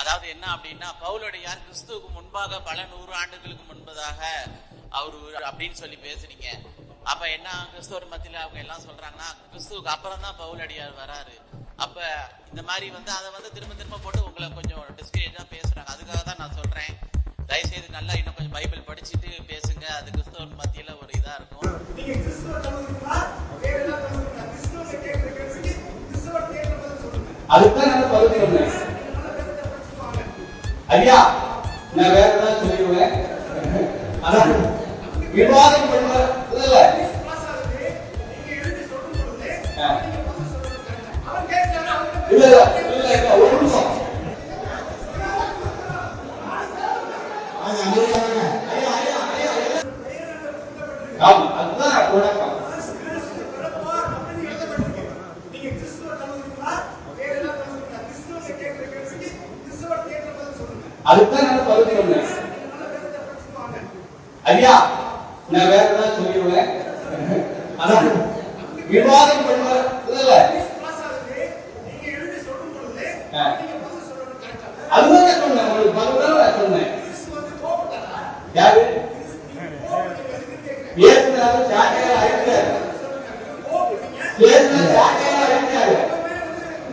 அதாவது என்ன அப்படின்னா பவுலடியார் கிறிஸ்துவுக்கு முன்பாக பல நூறு ஆண்டுகளுக்கு முன்பதாக அவரு அப்படின்னு சொல்லி பேசுறீங்க அப்ப என்ன கிறிஸ்துவர் மத்தியில அவங்க எல்லாம் சொல்றாங்கன்னா கிறிஸ்துவுக்கு அப்புறம் தான் பவுலடியார் வராரு. அப்ப இந்த மாதிரி வந்து அதை வந்து திரும்ப திரும்ப போட்டு உங்களை கொஞ்சம் டிஸ்கரேஜா பேசுறாங்க. அதுக்காக தான் நான் சொல்றேன். தயவுசெய்து நல்லா இன்னும் கொஞ்சம் பைபிள் படிச்சுட்டு பேசுங்க. அது கிறிஸ்துவர் மத்தியில ஒரு இதா இருக்கும். நீங்க கிறிஸ்துவ ஐயா நான் வேற ஏதாவது சொல்லிடுவேன்? அதான் விவாதம் பண்ணுவ இல்ல இல்ல. இல்ல இல்ல இல்ல ஒரு நிமிஷம். ஆமா. அதுதான் நான் பதில் சொன்னேன் ஐயா நான் வேற ஏதாவது சொல்லிடுவேன். அதான் விவாதம் பண்ணுவ இல்ல. அதுதான் சொன்னேன். உங்களுக்கு பதில் சொன்னேன். யாரு?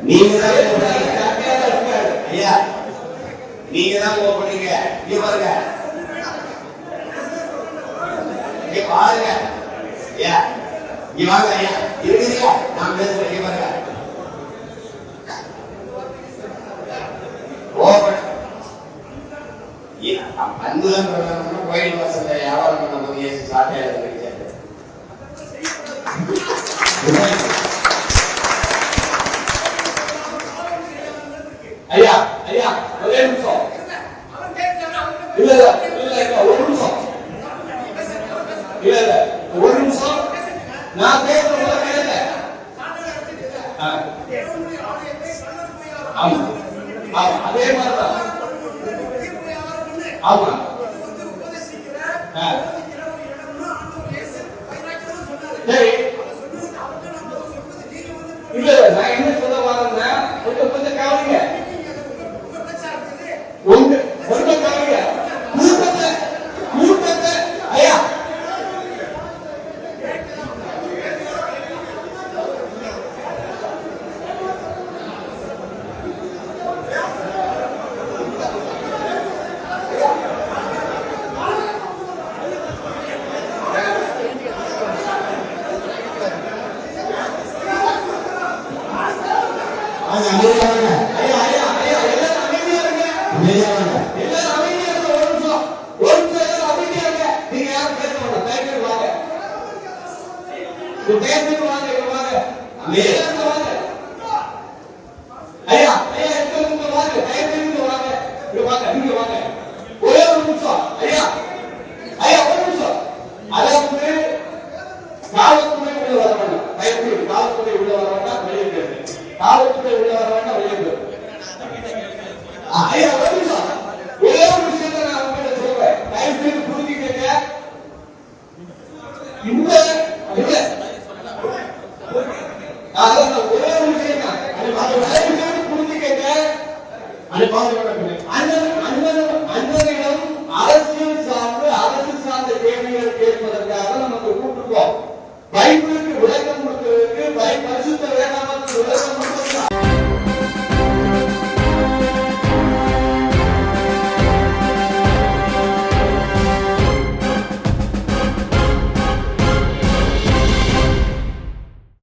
நீங்க தான் கோபப்படுறீங்க. சாட்டையால அழைக்கிறாரு ஐயா நீங்க தான் கோபப்படுறீங்க இங்க பாருங்க. இங்க பாருங்க. ஏ இங்க வாங்க ஐயா. இருக்கிறீங்க நான் பேசுறேன். இங்க பாருங்க. கோபப்பட அன்புதான் கோயில் வாசல்ல வியாபாரம் ஐயா ஐயா ஒரே நிமிஷம் அவன் கேட்கிறாரு அவன் இல்ல இல்ல இல்ல இல்ல ஒரு நிமிஷம் இல்ல இல்ல ஒரு நிமிஷம். நான் கேளுங்க. அதே மாதிரிதான். ஆமா இது வந்து உபதேசிக்கிற, ஆ. போதிக்கிற ஒரு இடம்னா ஆண்டவர் இயேசு வைராக்கியமா சொன்னாரு. சரி அவர் சொன்னதுக்கு அவர்கிட்ட நம்ம சொல்றது நீங்க வந்து இல்ல இல்ல நான் என்ன சொல்ல வரேன்னா கொஞ்சம் கொஞ்சம் கவனிங்க நீங்க அதை உங்க- உங்க பேச்சா இருக்குது. ஒன்று கொஞ்சம் கவனிங்க கூட்டத்தை கூட்டத்தை ஐயா ஐயா ஐயா ஐயா எல்லாரும் அமைதியா இருங்க எல்லாரும் அமைதியா இருங்க ஒரு நிமிஷம் ஒரு நிமிஷம் எல்லாரும் அமைதியா இருங்க நீங்க யாரும் பேச வேண்டாம் தயவு வாங்க நீங்க பேசிட்டு வாங்க இங்க வாங்க அமைதியா இருங்க வாங்க ஐயா ஐயா இங்க இங்க வாங்க தயவு இங்க வாங்க இங்க வாங்க இங்க வாங்க ஒரே ஒரு நிமிஷம் ஐயா ஐயா ஒரு நிமிஷம் அதாவது காவல்துறை உள்ள வர வேண்டாம். தயவு காவல்துறை உள்ள வர வேண்டாம். வெளியே. காவல்துறை உள்ள வர வேண்டாம் வெளியே போயிரு. ஐயா ஒரு